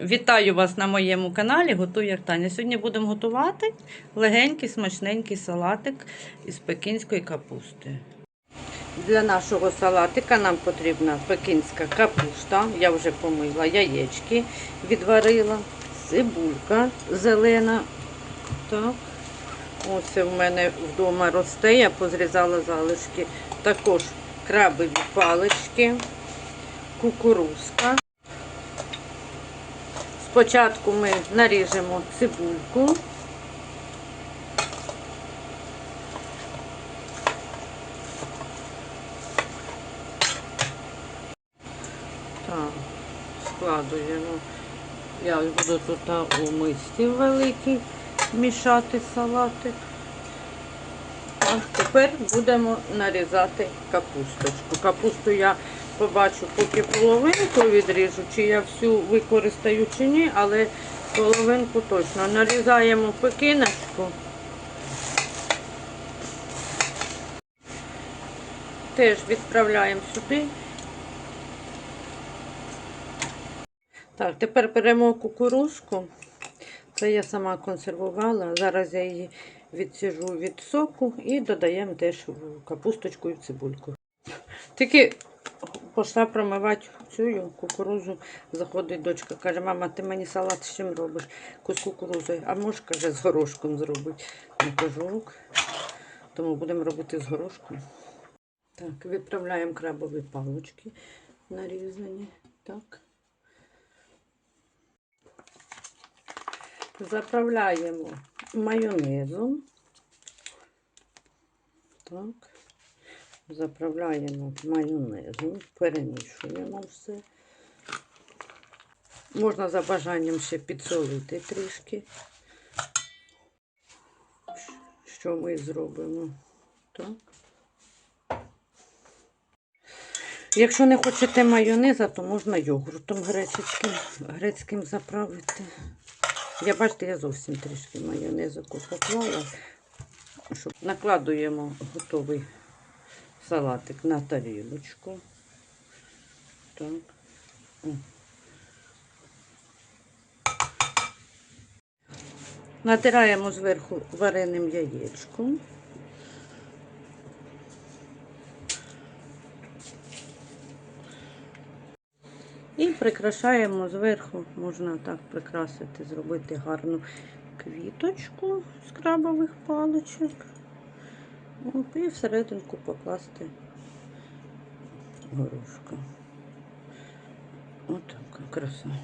Вітаю вас на моєму каналі Готуй як Таня. Сьогодні будемо готувати легенький смачненький салатик із пекінської капусти. Для нашого салатика нам потрібна пекінська капуста. Я вже помила яєчки, відварила, цибулька зелена. Так. Ось в мене вдома росте, я позрізала залишки. Також крабові палички, кукурузка. Спочатку ми наріжемо цибульку. Складуємо. Я буду тут у мисці великій мішати салатик. А тепер будемо нарізати капусточку. Капусту я побачу, поки половинку відріжу, чи я всю використаю чи ні, але половинку точно. Нарізаємо пекіночку. Теж відправляємо сюди. Так, тепер беремо кукурузку. Це я сама консервувала. Зараз я її відсіжу від соку і додаємо теж капусточку і в цибульку. Тільки пішла промивати цю кукурузу, заходить дочка, каже, мама, ти мені салат з чим робиш? З кукурузою. А може, каже, з горошком зробити. Не кажу, ок. Тому будемо робити з горошком. Так, відправляємо крабові палочки нарізані. Так. Заправляємо майонезом. Так. Заправляємо майонезом, перемішуємо все. Можна за бажанням ще підсолити трішки. Що ми зробимо? Так. Якщо не хочете майонеза, то можна йогуртом греческим, грецьким заправити. Я бачите, я зовсім трішки майонезу поклала, накладуємо готовий салатик на тарілочку. Так. Натираємо зверху вареним яєчком. І прикрашаємо зверху, можна так прикрасити, зробити гарну квіточку з крабових паличок. І всерединку покласти горошка. Отака така краса.